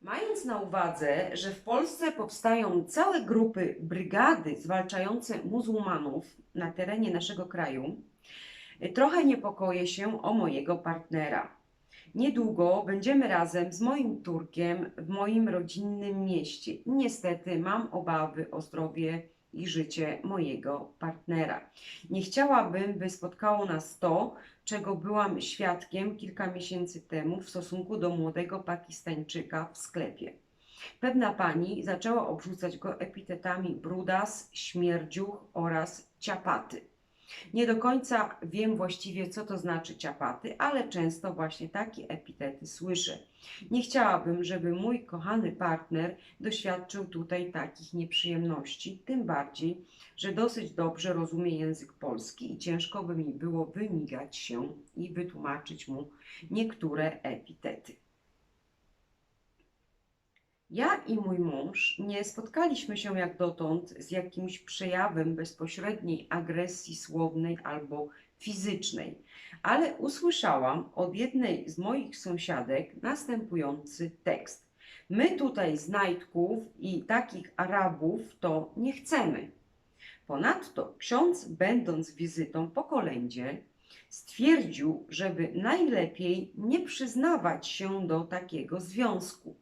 Mając na uwadze, że w Polsce powstają całe grupy brygady zwalczające muzułmanów na terenie naszego kraju, trochę niepokoję się o mojego partnera. Niedługo będziemy razem z moim Turkiem w moim rodzinnym mieście niestety mam obawy o zdrowie i życie mojego partnera. Nie chciałabym, by spotkało nas to, czego byłam świadkiem kilka miesięcy temu w stosunku do młodego Pakistańczyka w sklepie. Pewna pani zaczęła obrzucać go epitetami brudas, śmierdziuch oraz ciapaty. Nie do końca wiem właściwie, co to znaczy ciapaty, ale często właśnie takie epitety słyszę. Nie chciałabym, żeby mój kochany partner doświadczył tutaj takich nieprzyjemności, tym bardziej, że dosyć dobrze rozumie język polski i ciężko by mi było wymigać się i wytłumaczyć mu niektóre epitety. Ja i mój mąż nie spotkaliśmy się jak dotąd z jakimś przejawem bezpośredniej agresji słownej albo fizycznej, ale usłyszałam od jednej z moich sąsiadek następujący tekst. My tutaj znajdków i takich Arabów to nie chcemy. Ponadto ksiądz, będąc wizytą po kolędzie, stwierdził, żeby najlepiej nie przyznawać się do takiego związku.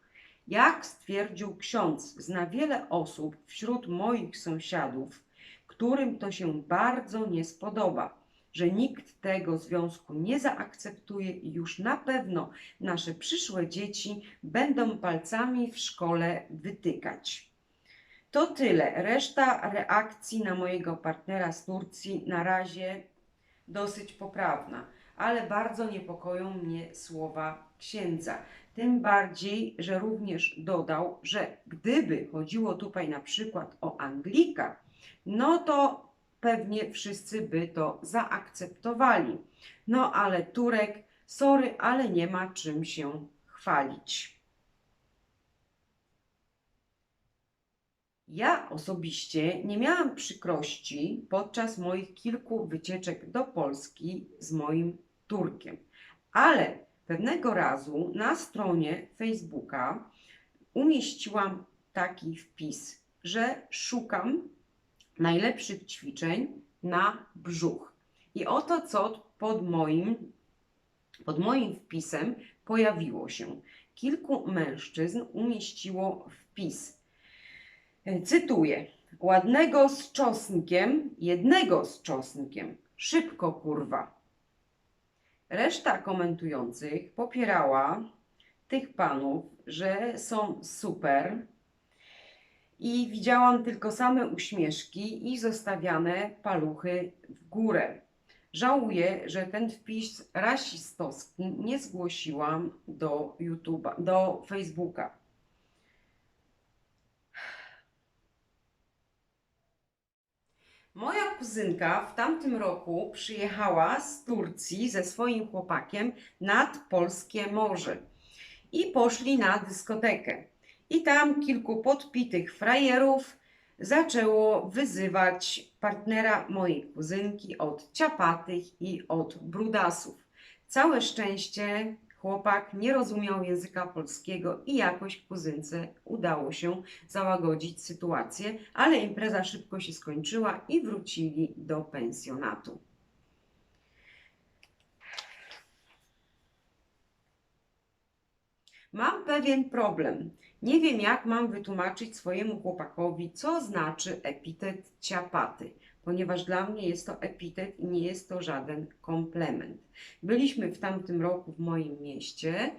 Jak stwierdził ksiądz, zna wiele osób wśród moich sąsiadów, którym to się bardzo nie spodoba, że nikt tego związku nie zaakceptuje i już na pewno nasze przyszłe dzieci będą palcami w szkole wytykać. To tyle. Reszta reakcji na mojego partnera z Turcji na razie dosyć poprawna, ale bardzo niepokoją mnie słowa księdza. Tym bardziej, że również dodał, że gdyby chodziło tutaj na przykład o Anglika, no to pewnie wszyscy by to zaakceptowali. No ale Turek, sorry, ale nie ma czym się chwalić. Ja osobiście nie miałam przykrości podczas moich kilku wycieczek do Polski z moim Turkiem, ale pewnego razu na stronie Facebooka umieściłam taki wpis, że szukam najlepszych ćwiczeń na brzuch. I oto co pod moim, pod moim wpisem pojawiło się. Kilku mężczyzn umieściło wpis. Cytuję. Ładnego z czosnkiem, jednego z czosnkiem. Szybko, kurwa. Reszta komentujących popierała tych panów, że są super. I widziałam tylko same uśmieszki i zostawiane paluchy w górę. Żałuję, że ten wpis rasistowski nie zgłosiłam do YouTube'a, do Facebooka. Moja kuzynka w tamtym roku przyjechała z Turcji ze swoim chłopakiem nad polskie morze i poszli na dyskotekę. I tam kilku podpitych frajerów zaczęło wyzywać partnera mojej kuzynki od ciapatych i od brudasów. Całe szczęście chłopak nie rozumiał języka polskiego i jakoś kuzynce udało się załagodzić sytuację, ale impreza szybko się skończyła i wrócili do pensjonatu. Mam pewien problem. Nie wiem, jak mam wytłumaczyć swojemu chłopakowi, co znaczy epitet ciapaty, ponieważ dla mnie jest to epitet i nie jest to żaden komplement. Byliśmy w tamtym roku w moim mieście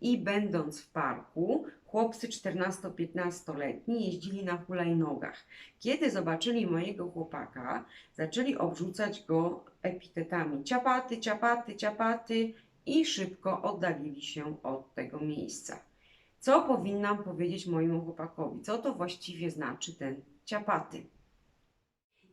i będąc w parku, chłopcy 14-15-letni jeździli na hulajnogach. Kiedy zobaczyli mojego chłopaka, zaczęli obrzucać go epitetami ciapaty, ciapaty, ciapaty i szybko oddalili się od tego miejsca. Co powinnam powiedzieć mojemu chłopakowi? Co to właściwie znaczy ten ciapaty?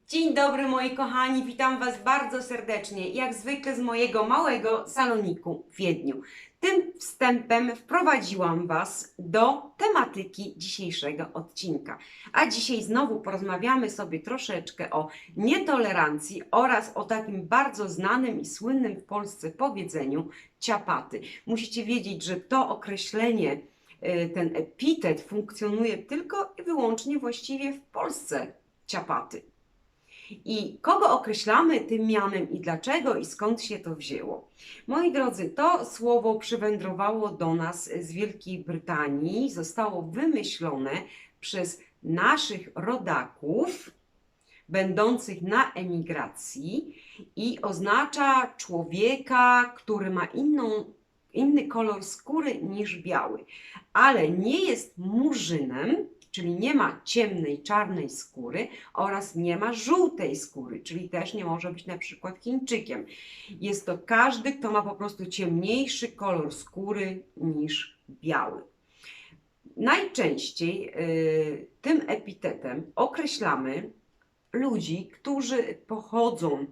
Dzień dobry moi kochani, witam Was bardzo serdecznie, jak zwykle z mojego małego saloniku w Wiedniu. Tym wstępem wprowadziłam Was do tematyki dzisiejszego odcinka. A dzisiaj znowu porozmawiamy sobie troszeczkę o nietolerancji oraz o takim bardzo znanym i słynnym w Polsce powiedzeniu ciapaty. Musicie wiedzieć, że to określenie, y, ten epitet funkcjonuje tylko i wyłącznie właściwie w Polsce ciapaty. I kogo określamy tym mianem i dlaczego i skąd się to wzięło? Moi drodzy, to słowo przywędrowało do nas z Wielkiej Brytanii, zostało wymyślone przez naszych rodaków będących na emigracji i oznacza człowieka, który ma inną, inny kolor skóry niż biały, ale nie jest murzynem, czyli nie ma ciemnej, czarnej skóry oraz nie ma żółtej skóry, czyli też nie może być na przykład Chińczykiem. Jest to każdy, kto ma po prostu ciemniejszy kolor skóry niż biały. Najczęściej y, tym epitetem określamy ludzi, którzy pochodzą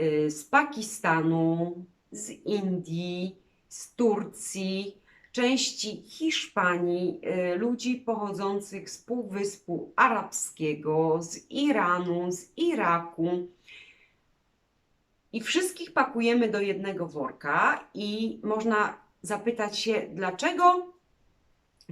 y, z Pakistanu, z Indii, z Turcji, części Hiszpanii, y, ludzi pochodzących z Półwyspu Arabskiego, z Iranu, z Iraku. I wszystkich pakujemy do jednego worka, i można zapytać się, dlaczego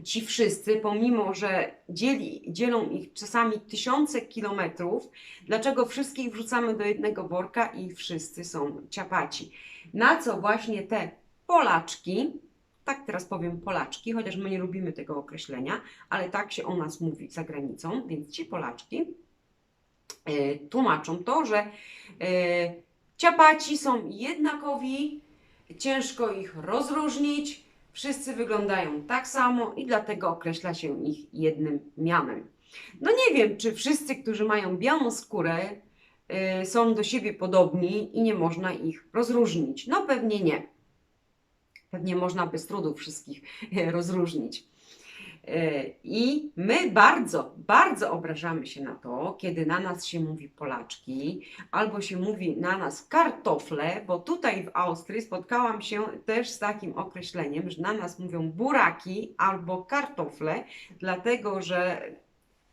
ci wszyscy, pomimo że dzieli, dzielą ich czasami tysiące kilometrów, dlaczego wszystkich wrzucamy do jednego worka i wszyscy są ciapaci? Na co właśnie te Polaczki, tak teraz powiem Polaczki, chociaż my nie lubimy tego określenia, ale tak się o nas mówi za granicą, więc ci Polaczki e, tłumaczą to, że e, ciapaci są jednakowi, ciężko ich rozróżnić, wszyscy wyglądają tak samo i dlatego określa się ich jednym mianem. No nie wiem, czy wszyscy, którzy mają białą skórę, e, są do siebie podobni i nie można ich rozróżnić. No pewnie nie. Pewnie można bez trudu wszystkich rozróżnić. E, I my bardzo, bardzo obrażamy się na to, kiedy na nas się mówi Polaczki, albo się mówi na nas kartofle, bo tutaj w Austrii spotkałam się też z takim określeniem, że na nas mówią buraki albo kartofle, dlatego że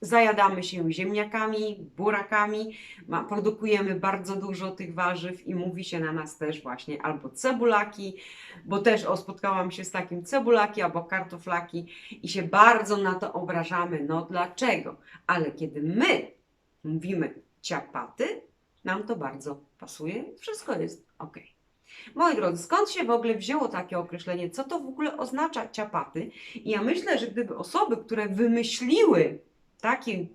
zajadamy się ziemniakami, burakami, ma, produkujemy bardzo dużo tych warzyw i mówi się na nas też właśnie albo cebulaki, bo też o, spotkałam się z takim cebulaki albo kartoflaki i się bardzo na to obrażamy. No dlaczego? Ale kiedy my mówimy ciapaty, nam to bardzo pasuje, wszystko jest ok. Moi drodzy, skąd się w ogóle wzięło takie określenie? Co to w ogóle oznacza ciapaty? I ja myślę, że gdyby osoby, które wymyśliły taki,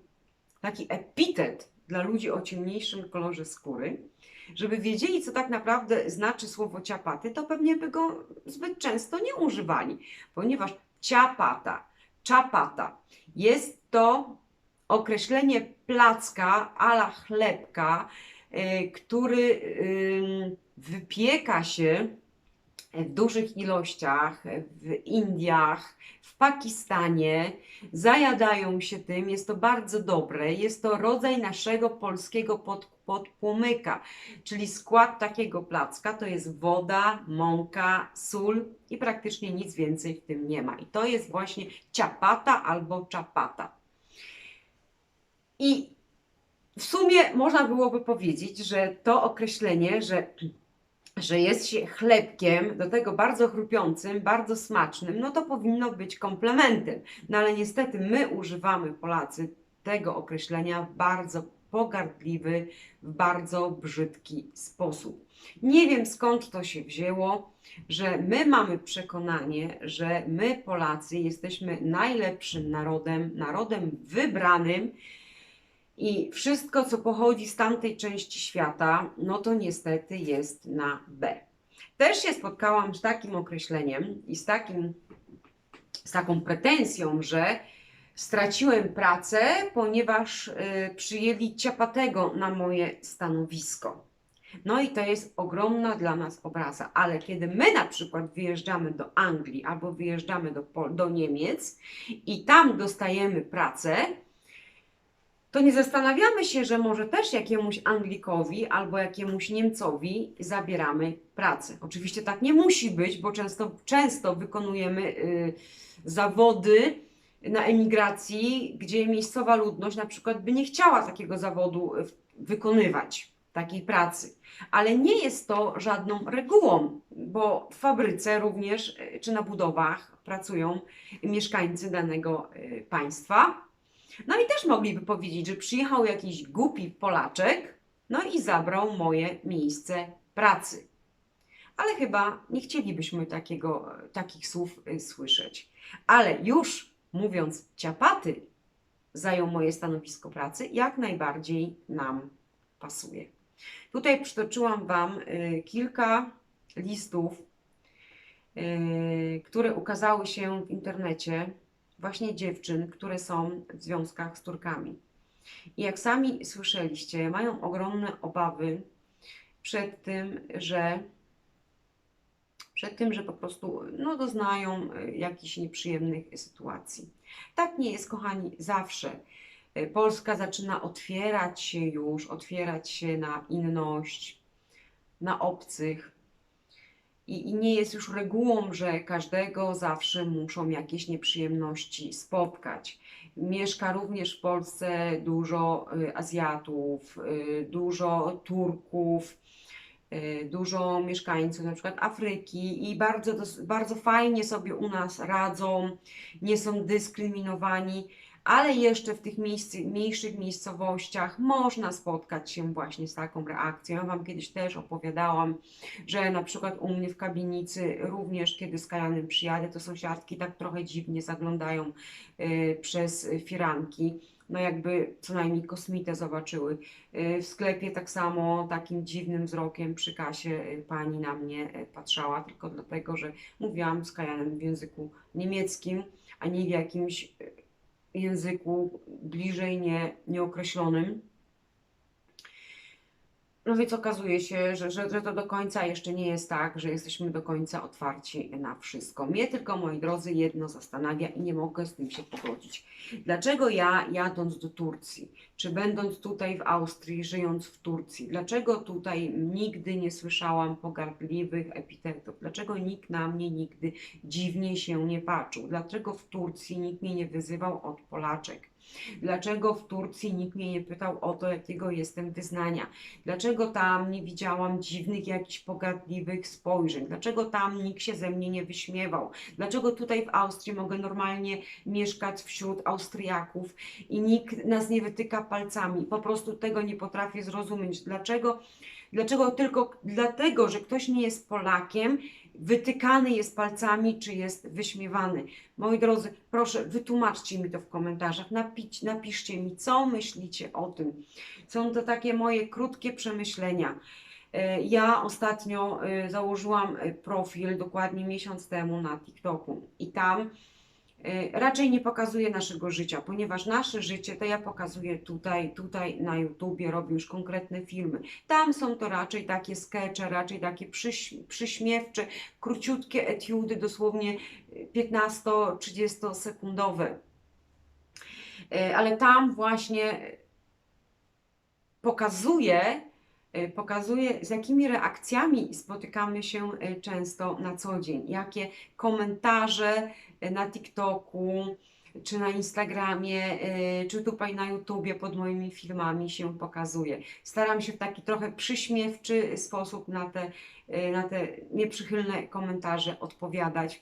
taki epitet dla ludzi o ciemniejszym kolorze skóry, żeby wiedzieli, co tak naprawdę znaczy słowo ciapaty, to pewnie by go zbyt często nie używali, ponieważ ciapata, czapata jest to określenie placka ala chlebka, y, który wypieka się w dużych ilościach w Indiach, w Pakistanie, zajadają się tym, jest to bardzo dobre. Jest to rodzaj naszego polskiego pod, podpłomyka, czyli skład takiego placka to jest woda, mąka, sól i praktycznie nic więcej w tym nie ma. I to jest właśnie ciapata albo czapata. I w sumie można byłoby powiedzieć, że to określenie, że że jest się chlebkiem, do tego bardzo chrupiącym, bardzo smacznym, no to powinno być komplementem. No ale niestety my używamy, Polacy, tego określenia w bardzo pogardliwy, w bardzo brzydki sposób. Nie wiem skąd to się wzięło, że my mamy przekonanie, że my, Polacy, jesteśmy najlepszym narodem, narodem wybranym, i wszystko, co pochodzi z tamtej części świata, no to niestety jest na B. Też się spotkałam z takim określeniem i z, takim, z taką pretensją, że straciłem pracę, ponieważ y, przyjęli ciapatego na moje stanowisko. No i to jest ogromna dla nas obraza, ale kiedy my na przykład wyjeżdżamy do Anglii albo wyjeżdżamy do, do Niemiec i tam dostajemy pracę, to nie zastanawiamy się, że może też jakiemuś Anglikowi albo jakiemuś Niemcowi zabieramy pracę. Oczywiście tak nie musi być, bo często, często wykonujemy y, zawody na emigracji, gdzie miejscowa ludność na przykład by nie chciała takiego zawodu y, wykonywać, takiej pracy. Ale nie jest to żadną regułą, bo w fabryce również y, czy na budowach pracują mieszkańcy danego y, państwa. No i też mogliby powiedzieć, że przyjechał jakiś głupi Polaczek, no i zabrał moje miejsce pracy. Ale chyba nie chcielibyśmy takiego, takich słów y, słyszeć. Ale już mówiąc ciapaty, zajął moje stanowisko pracy, jak najbardziej nam pasuje. Tutaj przytoczyłam Wam y, kilka listów, y, które ukazały się w internecie właśnie dziewczyn, które są w związkach z Turkami. I jak sami słyszeliście, mają ogromne obawy przed tym, że przed tym, że po prostu no, doznają y, jakichś nieprzyjemnych sytuacji. Tak nie jest, kochani, zawsze. Y, Polska zaczyna otwierać się już, otwierać się na inność, na obcych. I, I nie jest już regułą, że każdego zawsze muszą jakieś nieprzyjemności spotkać. Mieszka również w Polsce dużo y, Azjatów, y, dużo Turków, y, dużo mieszkańców na przykład Afryki i bardzo, bardzo fajnie sobie u nas radzą, nie są dyskryminowani, ale jeszcze w tych miejsc, mniejszych miejscowościach można spotkać się właśnie z taką reakcją. Ja Wam kiedyś też opowiadałam, że na przykład u mnie w kamienicy również, kiedy z Kajanem przyjadę, to sąsiadki tak trochę dziwnie zaglądają y, przez firanki. No jakby co najmniej kosmitę zobaczyły. Y, W sklepie tak samo takim dziwnym wzrokiem przy kasie y, pani na mnie y, patrzała, tylko dlatego, że mówiłam z Kajanem w języku niemieckim, a nie w jakimś języku bliżej nie, nieokreślonym. No więc okazuje się, że, że, że to do końca jeszcze nie jest tak, że jesteśmy do końca otwarci na wszystko. Mnie tylko, moi drodzy, jedno zastanawia i nie mogę z tym się pogodzić. Dlaczego ja, jadąc do Turcji, czy będąc tutaj w Austrii, żyjąc w Turcji, dlaczego tutaj nigdy nie słyszałam pogardliwych epitetów? Dlaczego nikt na mnie nigdy dziwnie się nie patrzył? Dlaczego w Turcji nikt mnie nie wyzywał od Polaczek? Dlaczego w Turcji nikt mnie nie pytał o to, jakiego jestem wyznania? Dlaczego tam nie widziałam dziwnych, jakichś pogardliwych spojrzeń? Dlaczego tam nikt się ze mnie nie wyśmiewał? Dlaczego tutaj w Austrii mogę normalnie mieszkać wśród Austriaków i nikt nas nie wytyka palcami? Po prostu tego nie potrafię zrozumieć. Dlaczego? Dlaczego tylko dlatego, że ktoś nie jest Polakiem, wytykany jest palcami, czy jest wyśmiewany? Moi drodzy, proszę, wytłumaczcie mi to w komentarzach, napić, napiszcie mi, co myślicie o tym. Są to takie moje krótkie przemyślenia. E, Ja ostatnio e, założyłam e, profil dokładnie miesiąc temu na TikToku i tam raczej nie pokazuję naszego życia, ponieważ nasze życie to ja pokazuję tutaj, tutaj na YouTubie, robię już konkretne filmy. Tam są to raczej takie skecze, raczej takie przyś, przyśmiewcze, króciutkie etiudy, dosłownie 15-30 sekundowe. E, Ale tam właśnie pokazuje, pokazuje, z jakimi reakcjami spotykamy się e, często na co dzień, jakie komentarze e, na TikToku, czy na Instagramie, czy tutaj na YouTubie pod moimi filmami się pokazuje. Staram się w taki trochę przyśmiewczy sposób na te, na te nieprzychylne komentarze odpowiadać.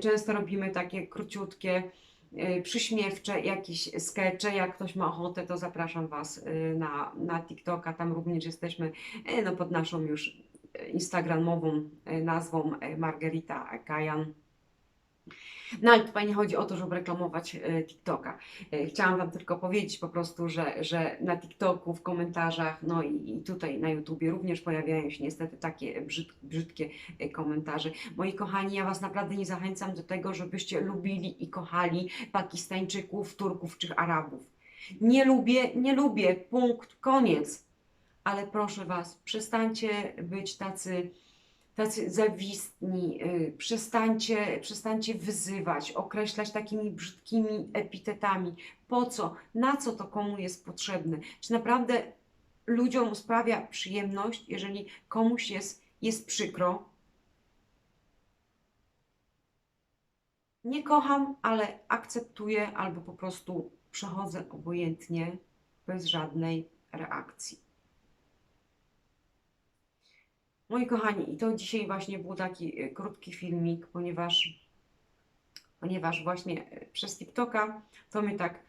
Często robimy takie króciutkie, przyśmiewcze jakieś skecze. Jak ktoś ma ochotę, to zapraszam Was e, na, na TikToka. Tam również jesteśmy e, no, pod naszą już instagramową nazwą Margarita Kajan. No ale tutaj nie chodzi o to, żeby reklamować e, TikToka. E, Chciałam Wam tylko powiedzieć po prostu, że, że na TikToku, w komentarzach, no i, i tutaj na YouTubie również pojawiają się niestety takie brzyd, brzydkie e, komentarze. Moi kochani, ja Was naprawdę nie zachęcam do tego, żebyście lubili i kochali Pakistańczyków, Turków czy Arabów. Nie lubię, nie lubię, punkt, koniec. Ale proszę Was, przestańcie być tacy tacy zawistni, y, przestańcie, przestańcie wyzywać, określać takimi brzydkimi epitetami. Po co? Na co to komu jest potrzebne? Czy naprawdę ludziom sprawia przyjemność, jeżeli komuś jest, jest przykro? Nie kocham, ale akceptuję albo po prostu przechodzę obojętnie, bez żadnej reakcji. Moi kochani, i to dzisiaj właśnie był taki e, krótki filmik, ponieważ, ponieważ właśnie e, przez TikToka to mnie tak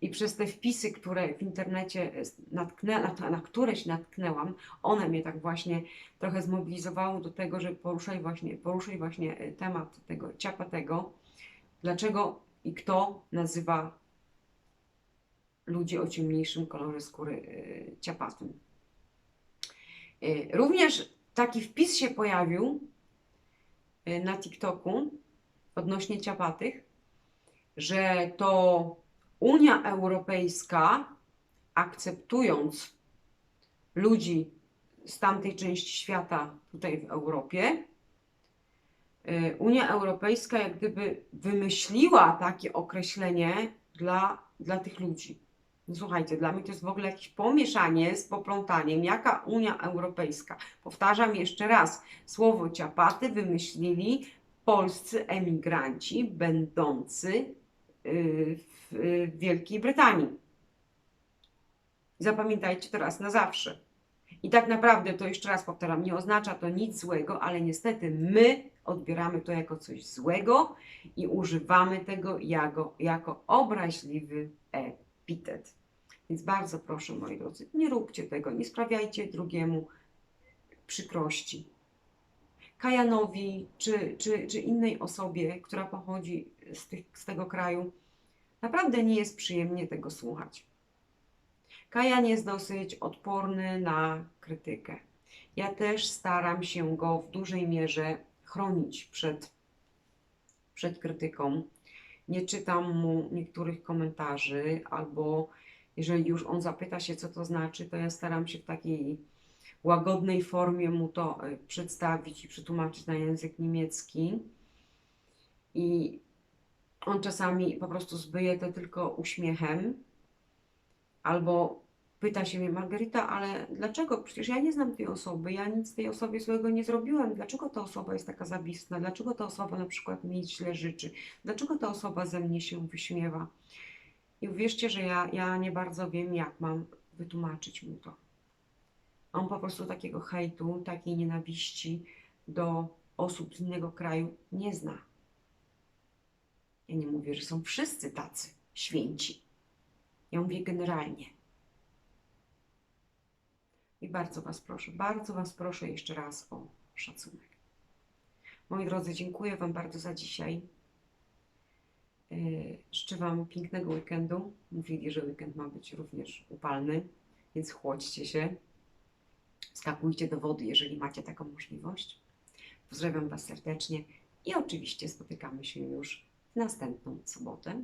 i przez te wpisy, które w internecie e, natknę, na, na które się natknęłam, one mnie tak właśnie trochę zmobilizowały do tego, żeby poruszać właśnie, poruszyć właśnie temat tego ciapatego. Dlaczego i kto nazywa ludzi o ciemniejszym kolorze skóry ciapatym. Również taki wpis się pojawił e, na TikToku odnośnie ciapatych, że to Unia Europejska, akceptując ludzi z tamtej części świata tutaj w Europie, y, Unia Europejska jak gdyby wymyśliła takie określenie dla, dla tych ludzi. No Słuchajcie, dla mnie to jest w ogóle jakieś pomieszanie z poplątaniem. Jaka Unia Europejska? Powtarzam jeszcze raz, słowo ciapaty wymyślili polscy emigranci będący y, w Wielkiej Brytanii. Zapamiętajcie to raz na zawsze. I tak naprawdę to jeszcze raz powtarzam, nie oznacza to nic złego, ale niestety my odbieramy to jako coś złego i używamy tego jako, jako obraźliwy epitet. Więc bardzo proszę, moi drodzy, nie róbcie tego, nie sprawiajcie drugiemu przykrości. Kajanowi czy, czy, czy innej osobie, która pochodzi z, tych, z tego kraju, naprawdę nie jest przyjemnie tego słuchać. Kajan jest dosyć odporny na krytykę. Ja też staram się go w dużej mierze chronić przed, przed krytyką. Nie czytam mu niektórych komentarzy, albo jeżeli już on zapyta się, co to znaczy, to ja staram się w takiej łagodnej formie mu to e, przedstawić i przetłumaczyć na język niemiecki. I on czasami po prostu zbyje to tylko uśmiechem, albo pyta się mnie, Margarita, ale dlaczego? Przecież ja nie znam tej osoby, ja nic tej osobie złego nie zrobiłem. Dlaczego ta osoba jest taka zawistna? Dlaczego ta osoba na przykład mi źle życzy? Dlaczego ta osoba ze mnie się wyśmiewa? I uwierzcie, że ja, ja nie bardzo wiem, jak mam wytłumaczyć mu to. On po prostu takiego hejtu, takiej nienawiści do osób z innego kraju nie zna. Ja nie mówię, że są wszyscy tacy święci. Ja mówię generalnie. I bardzo Was proszę, bardzo Was proszę jeszcze raz o szacunek. Moi drodzy, dziękuję Wam bardzo za dzisiaj. Yy, Życzę Wam pięknego weekendu. Mówili, że weekend ma być również upalny, więc chłodźcie się. Skakujcie do wody, jeżeli macie taką możliwość. Pozdrawiam Was serdecznie i oczywiście spotykamy się już w następną sobotę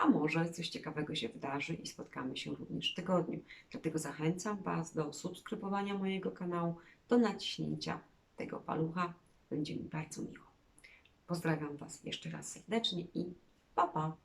a może coś ciekawego się wydarzy i spotkamy się również w tygodniu. Dlatego zachęcam Was do subskrybowania mojego kanału, do naciśnięcia tego palucha. Będzie mi bardzo miło. Pozdrawiam Was jeszcze raz serdecznie i pa pa!